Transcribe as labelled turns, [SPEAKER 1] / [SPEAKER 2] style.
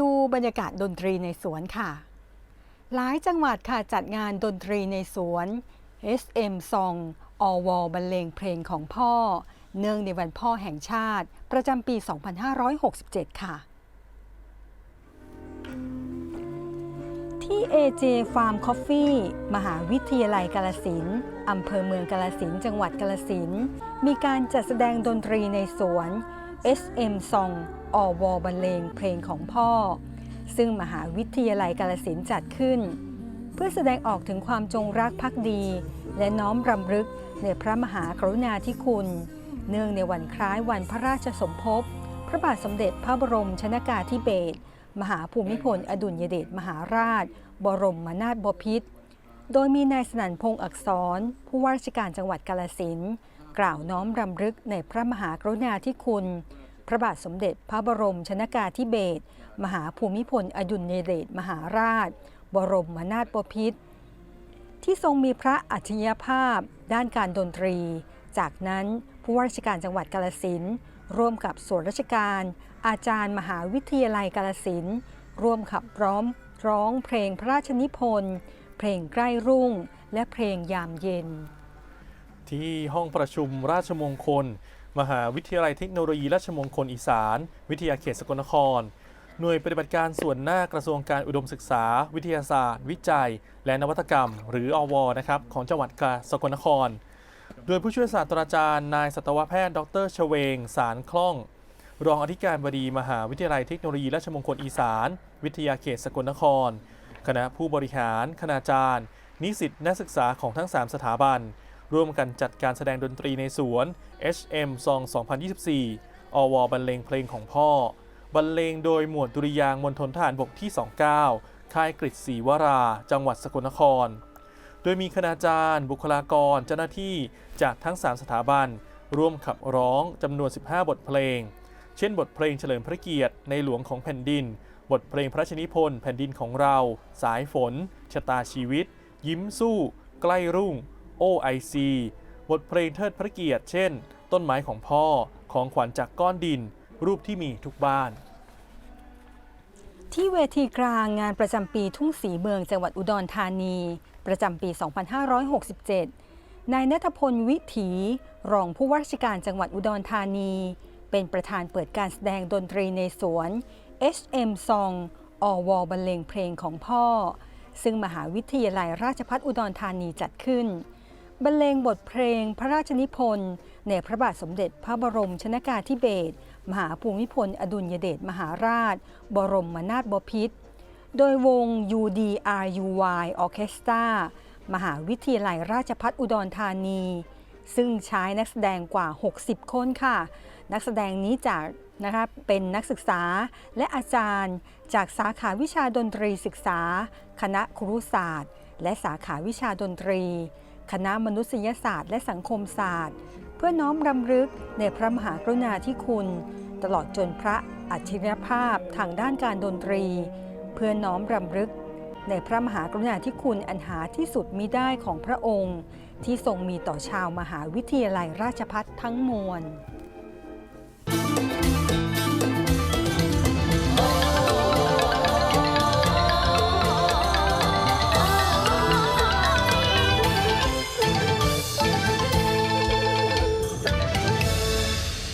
[SPEAKER 1] ดูบรรยากาศดนตรีในสวนค่ะ หลายจังหวัดค่ะจัดงานดนตรีในสวน SM Song อวบรรเลงเพลงของพ่อ เนื่องในวันพ่อแห่งชาติ ประจำปี 2567 ค่ะ ที่ AJ Farm Coffee มหาวิทยาลัยกาลสินอำเภอเมืองกาลสินจังหวัดกาลสินมีการจัดแสดงดนตรีในสวน SM Song อวบรรเลงเพลงของพ่อ ซึ่งมหาวิทยาลัยกาลสินจัดขึ้น เพื่อแสดงออกถึงความจงรักภักดี และน้อมรำลึกในพระมหากรุณาธิคุณ เนื่องในวันคล้ายวันพระราชสมภพ พระบาทสมเด็จพระบรมชนากาธิเบศรมหาภูมิพล อดุลยเดชมหาราช บรมนาถบพิตรโดยมีนายสนั่นพงษ์อักษร ผู้ว่าราชการจังหวัดกาลสิน กล่าวน้อมรำลึกในพระมหากรุณาธิคุณ พระบาทสมเด็จพระบรมชนากาธิเบศรมหาภูมิพลอดุลยเดชมหาราช บรมนาถบพิตรที่ทรงมีพระอัจฉริยภาพ ด้านการดนตรี จากนั้นผู้ว่าราชการจังหวัดกาลสินร่วมกับส่วนราชการ อาจารย์มหาวิทยาลัยกาลสินร่วมขับร้องร้องเพลงพระราชนิพนธ์ เพลงใกล้รุ่ง และเพลงยามเย็น
[SPEAKER 2] ที่ห้องประชุมราชมงคล มหาวิทยาลัยเทคโนโลยีราชมงคลอีสาน วิทยาเขตสกลนคร หน่วยปฏิบัติการส่วนหน้ากระทรวงการอุดมศึกษา วิทยาศาสตร์ วิจัย และนวัตกรรม หรืออวนะครับของจังหวัดกาสกลนคร โดยผู้ช่วยศาสตราจารย์นายสัตวแพทย์ ดรชเวง สารคล่อง รองอธิการบดีมหาวิทยาลัยเทคโนโลยีราชมงคลอีสาน วิทยาเขตสกลนคร คณะผู้บริหาร คณาจารย์ นิสิตนักศึกษาของทั้ง 3 สถาบัน ร่วมกันจัดการแสดงดนตรีในสวน HM Song 2024 อวบรรเลงเพลงของพ่อ บรรเลงโดยหมวดดุริยางมณฑลทหารบกที่ 29 ค่ายกฤษศรีวรา จังหวัดสกลนคร โดยมีคณาจารย์ บุคลากร เจ้าหน้าที่จากทั้ง 3 สถาบัน ร่วมขับร้องจำนวน 15 บทเพลง เช่นบทเพลงเฉลิมพระเกียรติในหลวงของแผ่นดิน บทเพลงพระชนิพนธ์แผ่นดินของเรา สายฝน ชะตาชีวิต ยิ้มสู้ ใกล้รุ่ง OIC บทเพลงเทิดพระเกียรติเช่น ต้นไม้ของพ่อของขวัญจากก้อนดิน รูปที่มีทุกบ้าน
[SPEAKER 1] ที่เวทีกลางงานประจำปีทุ่งสีเมืองจังหวัดอุดรธานี ประจำปี 2567 นายนัทพลวิถี รองผู้ว่าราชการจังหวัดอุดรธานี เป็นประธานเปิดการแสดงดนตรีในสวน HM Song อวบรรเลงเพลงของพ่อ ซึ่งมหาวิทยาลัยราชภัฏอุดรธานีจัดขึ้น บรรเลงบทเพลงพระราชนิพนธ์ในพระบาทสมเด็จพระบรมชนากาธิเบศรมหาภูมิพล อดุลยเดชมหาราช บรมนาถบพิตรโดยวง UDRUY Orchestra มหาวิทยาลัยราชภัฏอุดรธานี ซึ่งใช้นักแสดงกว่า 60 คนค่ะ นักแสดงนี้จากนะคะเป็นนักศึกษาและอาจารย์ จากสาขาวิชาดนตรีศึกษา คณะครุศาสตร์ และสาขาวิชาดนตรี คณะมนุษยศาสตร์และสังคมศาสตร์ เพื่อน้อมรำลึกในพระมหากรุณาธิคุณ ตลอดจนพระอัจฉริยภาพทางด้านการดนตรี เพื่อน้อมรำลึก ในพระมหากรุณาธิคุณอันหาที่สุดมิได้ของพระองค์ ที่ทรงมีต่อชาวมหาวิทยาลัยราชพัฒทั้งมวล